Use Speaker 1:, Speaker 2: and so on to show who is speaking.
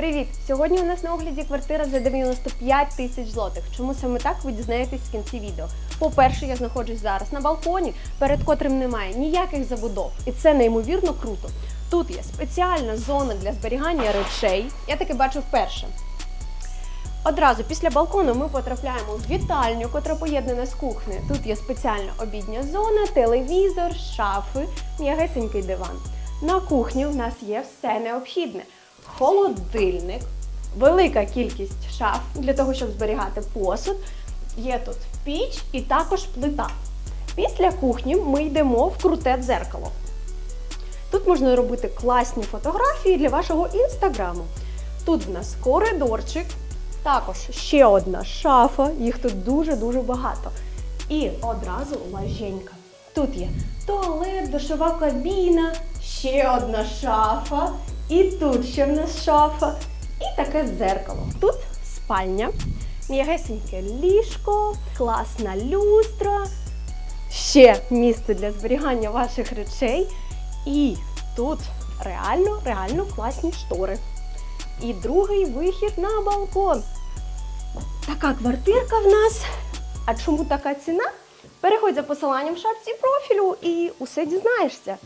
Speaker 1: Привіт! Сьогодні у нас на огляді квартира за 95 тисяч злотих. Чому саме так ви дізнаєтесь в кінці відео? По-перше, я знаходжусь зараз на балконі, перед котрим немає ніяких забудов, і це неймовірно круто. Тут є спеціальна зона для зберігання речей. Я таке бачу вперше. Одразу після балкону ми потрапляємо в вітальню, котра поєднана з кухнею. Тут є спеціальна обідня зона, телевізор, шафи, м'ягесенький диван. На кухні у нас є все необхідне: холодильник, велика кількість шаф для того, щоб зберігати посуд. Є тут піч і також плита. Після кухні ми йдемо в круте дзеркало. Тут можна робити класні фотографії для вашого інстаграму. Тут в нас коридорчик, також ще одна шафа, їх тут дуже-дуже багато. І одразу ложенька. Тут є туалет, душова кабіна, ще одна шафа. І тут ще в нас шафа. І таке дзеркало. Тут спальня, м'ягесеньке ліжко, класна люстра, ще місце для зберігання ваших речей. І тут реально, реально класні штори. І другий вихід на балкон. Така квартирка в нас. А чому така ціна? Переходь за посиланням в шапці профілю і усе дізнаєшся.